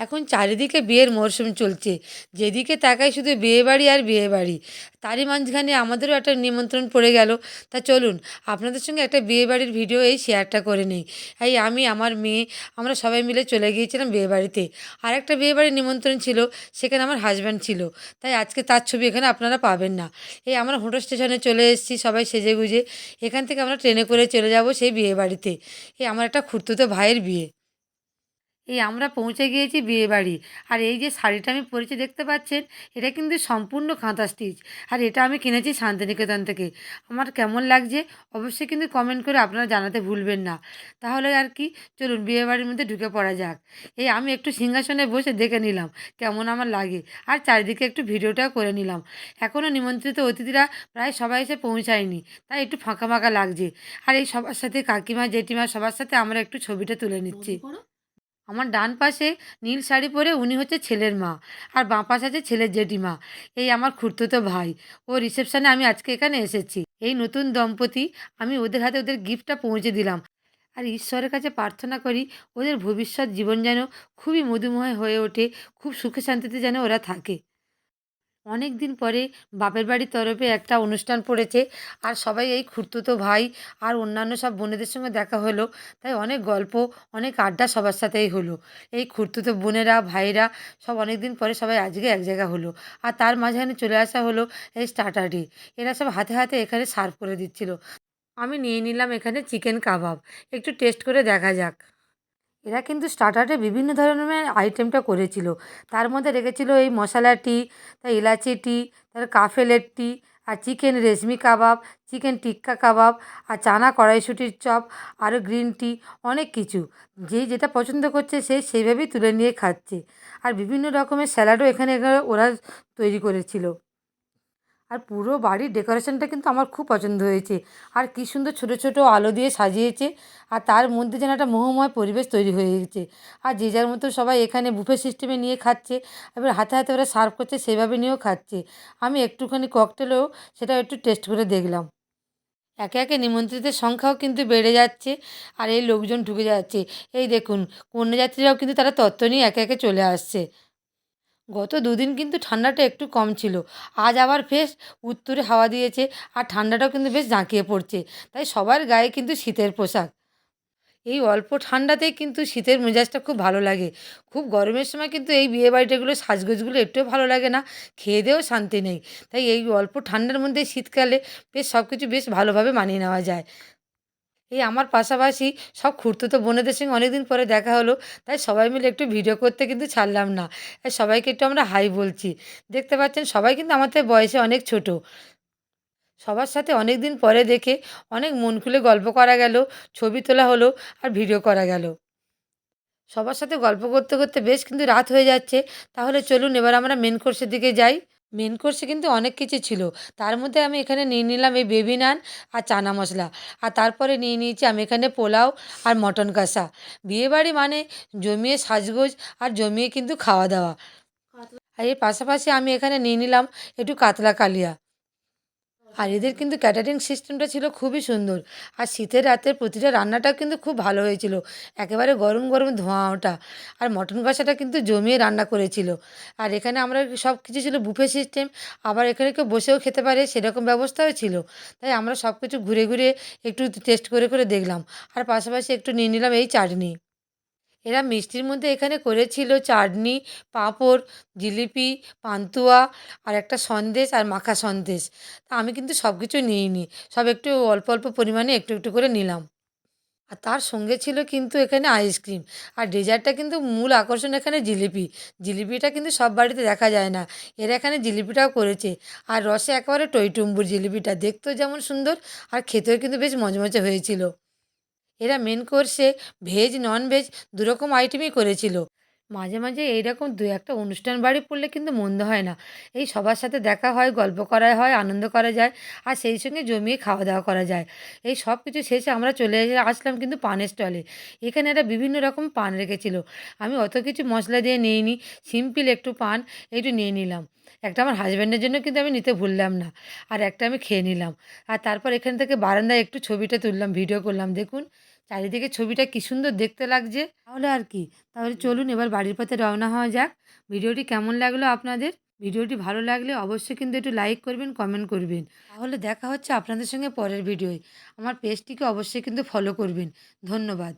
এখন চারিদিকে বিয়ের মরশুম চলছে। যেদিকে তাকাই শুধু বিয়েবাড়ি আর বিয়েবাড়ি। তারই মাঝখানে আমাদেরও একটা নিমন্ত্রণ পড়ে গেল। তা চলুন, আপনাদের সঙ্গে একটা বিয়েবাড়ির ভিডিও এই শেয়ারটা করে নিই। এই আমি, আমার মেয়ে, আমরা সবাই মিলে চলে গিয়েছিলাম বিয়েবাড়িতে। আর একটা বিয়েবাড়ির নিমন্ত্রণ ছিল, সেখানে আমার হাজব্যান্ড ছিল। তাই আজকে তার ছবি এখানে আপনারা পাবেন না। এই আমরা হোটো স্টেশনে চলে এসেছি, সবাই সেজে গুজে এখান থেকে আমরা ট্রেনে করে চলে যাব সেই বিয়েবাড়িতে। এই আমার একটা খুড়তুতো ভাইয়ের বিয়ে। এই আমরা পৌঁছে গিয়েছি বিয়েবাড়ি। আর এই যে শাড়িটা আমি পরেছি দেখতে পাচ্ছেন, এটা কিন্তু সম্পূর্ণ কাঁথা স্টিচ। আর এটা আমি কিনেছি শান্তিনিকেতন থেকে। আমার কেমন লাগছে অবশ্যই কিন্তু কমেন্ট করে আপনারা জানাতে ভুলবেন না। তাহলে আর কি, চলুন বিয়েবাড়ির মধ্যে ঢুকে পড়া যাক। এই আমি একটু সিংহাসনে বসে দেখে নিলাম কেমন আমার লাগে। আর চারিদিকে একটু ভিডিওটাও করে নিলাম। এখনও নিমন্ত্রিত অতিথিরা প্রায় সবাই এসে পৌঁছায়নি, তাই একটু ফাঁকা ফাঁকা লাগছে। আর এই সবার সাথে কাকিমা, জেঠিমা সবার সাথে আমরা একটু ছবিটা তুলে নিচ্ছি। আমার ডান পাশে নীল শাড়ি পরে উনি হচ্ছে ছেলের মা, আর বাঁ পাশে আছে ছেলের জেঠিমা। এই আমার খুড়তুতো ভাই। ও রিসেপশানে আমি আজকে এখানে এসেছি। এই নতুন দম্পতি, আমি ওদের হাতে ওদের গিফটটা পৌঁছে দিলাম। আর ঈশ্বরের কাছে প্রার্থনা করি, ওদের ভবিষ্যৎ জীবন যেন খুবই মধুময় হয়ে ওঠে, খুব সুখে শান্তিতে যেন ওরা থাকে। অনেক দিন পরে বাপের বাড়ির তরফে একটা অনুষ্ঠান পড়েছে। আর সবাই এই খুড়তুতো ভাই আর অন্যান্য সব বোনেদের সঙ্গে দেখা হলো। তাই অনেক গল্প, অনেক আড্ডা সবার সাথেই হলো। এই খুড়তুতো বোনেরা ভাইরা সব অনেক দিন পরে সবাই আজকে এক জায়গা হলো। আর তার মাঝখানে চলে আসা হলো এই স্টার্টারে। এরা সব হাতে হাতে এখানে সার্ভ করে দিচ্ছিল। আমি নিয়ে নিলাম এখানে চিকেন কাবাব। একটু টেস্ট করে দেখা যাক। এরা কিন্তু স্টার্টারে বিভিন্ন ধরনের আইটেমটা করেছিল। তার মধ্যে রেখেছিল এই মশলা টি তার এলাচি টি তার কাফেলের টি আর চিকেন রেশমি কাবাব চিকেন টিক্কা কাবাব, আর চানা কড়াইশুটির চপ, আরও গ্রিন টি অনেক কিছু। যে যেটা পছন্দ করছে সে সেইভাবেই তুলে নিয়ে খাচ্ছে। আর বিভিন্ন রকমের স্যালাডও এখানে এখানে ওরা তৈরি করেছিল। আর পুরো বাড়ির ডেকোরেশনটা কিন্তু আমার খুব পছন্দ হয়েছে। আর কী সুন্দর ছোটো ছোটো আলো দিয়ে সাজিয়েছে। আর তার মধ্যে যেন একটা মোহময় পরিবেশ তৈরি হয়ে গেছে আর যে যার মতো সবাই এখানে বুফে সিস্টেমে নিয়ে খাচ্ছে, এবার হাতে হাতে ওরা সার্ভ করছে, সেভাবে নিয়েও খাচ্ছে। আমি একটুখানি ককটেলেও সেটা একটু টেস্ট করে দেখলাম। একে একে নিমন্ত্রিতের সংখ্যাও কিন্তু বেড়ে যাচ্ছে আর এই লোকজন ঢুকে যাচ্ছে। এই দেখুন, কন্যাযাত্রীরাও কিন্তু তারা তত্ত্ব নিয়ে একে একে চলে আসছে। গত দুদিন কিন্তু ঠান্ডাটা একটু কম ছিল। আজ আবার বেশ উত্তুরে হাওয়া দিয়েছে আর ঠান্ডাটাও কিন্তু বেশ জাঁকিয়ে পড়ছে। তাই সবার গায়ে কিন্তু শীতের পোশাক। এই অল্প ঠান্ডাতেই কিন্তু শীতের মেজাজটা খুব ভালো লাগে। খুব গরমের সময় কিন্তু এই বিয়েবাড়িটাগুলো, সাজগোজগুলো একটুও ভালো লাগে না। খেয়ে দেয়েও শান্তি নেই। তাই এই অল্প ঠান্ডার মধ্যে শীতকালে বেশ সব কিছু বেশ ভালোভাবে মানিয়ে নেওয়া যায়। এই আমার পাশাপাশি সব খুড়তুতো বোনেদের সঙ্গে অনেক দিন পরে দেখা হলো, তাই সবাই মিলে একটু ভিডিও করতে কিন্তু ছাড়লাম না। এই সবাইকে একটু আমরা হাই বলছি। দেখতে পাচ্ছেন সবাই কিন্তু থেকে বয়সে অনেক ছোট। সবার সাথে অনেক দিন পরে দেখে অনেক মন খুলে গল্প করা গেল, ছবি তোলা হলো আর ভিডিও করা গেল। সবার সাথে গল্প করতে করতে বেশ কিন্তু রাত হয়ে যাচ্ছে। তাহলে চলুন এবার আমরা মেন কোর্সের দিকে যাই। মেন কোর্সে কিন্তু অনেক কিছু ছিল। তার মধ্যে আমি এখানে নিয়ে নিলাম এই বেবি নান আর চানা মশলা। আর তারপরে নিয়ে নিয়েছি আমি এখানে পোলাও আর মটন কষা। বিয়েবাড়ি মানে জমিয়ে সাজগোজ আর জমিয়ে কিন্তু খাওয়া দাওয়া। আর এর পাশাপাশি আমি এখানে নিয়ে নিলাম একটু কাতলা কালিয়া। আর এদের কিন্তু ক্যাটারিং সিস্টেমটা ছিল খুবই সুন্দর। আর শীতের রাতের প্রতিটা রান্নাটাও কিন্তু খুব ভালো হয়েছিল। একেবারে গরম গরম ধোঁয়া ওঠা আর মটন কষাটা কিন্তু জমিয়ে রান্না করেছিল। আর এখানে আমরা সব কিছু ছিল বুফে সিস্টেম। আবার এখানে কেউ বসেও খেতে পারে, সেরকম ব্যবস্থাও ছিল। তাই আমরা সব কিছু ঘুরে ঘুরে একটু টেস্ট করে করে দেখলাম। আর পাশাপাশি একটু নিয়ে নিলাম এই চাটনি। এরা মিষ্টির মধ্যে এখানে করেছিল চাটনি, পাঁপড়, জিলিপি, পান্তুয়া আর একটা সন্দেশ আর মাখা সন্দেশ। তা আমি কিন্তু সব কিছু নিইনি, সব একটু অল্প অল্প পরিমাণে একটু একটু করে নিলাম। আর তার সঙ্গে ছিল কিন্তু এখানে আইসক্রিম আর ডেজার্টটা কিন্তু মূল আকর্ষণ এখানে জিলিপি। জিলিপিটা কিন্তু সব বাড়িতে দেখা যায় না। এরা এখানে জিলিপিটাও করেছে। আর রসে একেবারে টইটুম্বুর জিলিপিটা। দেখতেও যেমন সুন্দর আর খেতেও কিন্তু বেশ মজমজে হয়েছিল। এরা মেন কোর্সে ভেজ নন ভেজ দুরকম আইটেমই করেছিল। মাঝে মাঝে এইরকম দু একটা অনুষ্ঠান বাড়ি পড়লে কিন্তু মন্দ হয় না। এই সবার সাথে দেখা হয়, গল্প করা হয়, আনন্দ করা যায়, আর সেই সঙ্গে জমিয়ে খাওয়া দাওয়া করা যায়। এই সব কিছু শেষে আমরা চলে আসলাম কিন্তু পানের স্টলে। এখানে এরা বিভিন্ন রকম পান রেখেছিল। আমি অত কিছু মশলা দিয়ে নিইনি, সিম্পল একটু পান, একটু নিয়ে নিলাম। একটা আমার হাজব্যান্ডের জন্য কিন্তু আমি নিতে ভুললাম না, আর একটা আমি খেয়ে নিলাম। আর তারপর এখান থেকে বারান্দায় একটু ছবিটা তুললাম ভিডিও করলাম, দেখুন। চারিদিকে ছবিটা কী সুন্দর দেখতে লাগছে। তাহলে আর কি, তাহলে চলুন এবার বাড়ির পথে রওনা হওয়া যাক। ভিডিওটি কেমন লাগল আপনাদের? ভিডিওটি ভালো লাগলে অবশ্যই কিন্তু একটু লাইক করবেন, কমেন্ট করবেন। তাহলে দেখা হচ্ছে আপনাদের সঙ্গে পরের ভিডিওয়। আমার পেজটিকে অবশ্যই কিন্তু ফলো করবেন। ধন্যবাদ।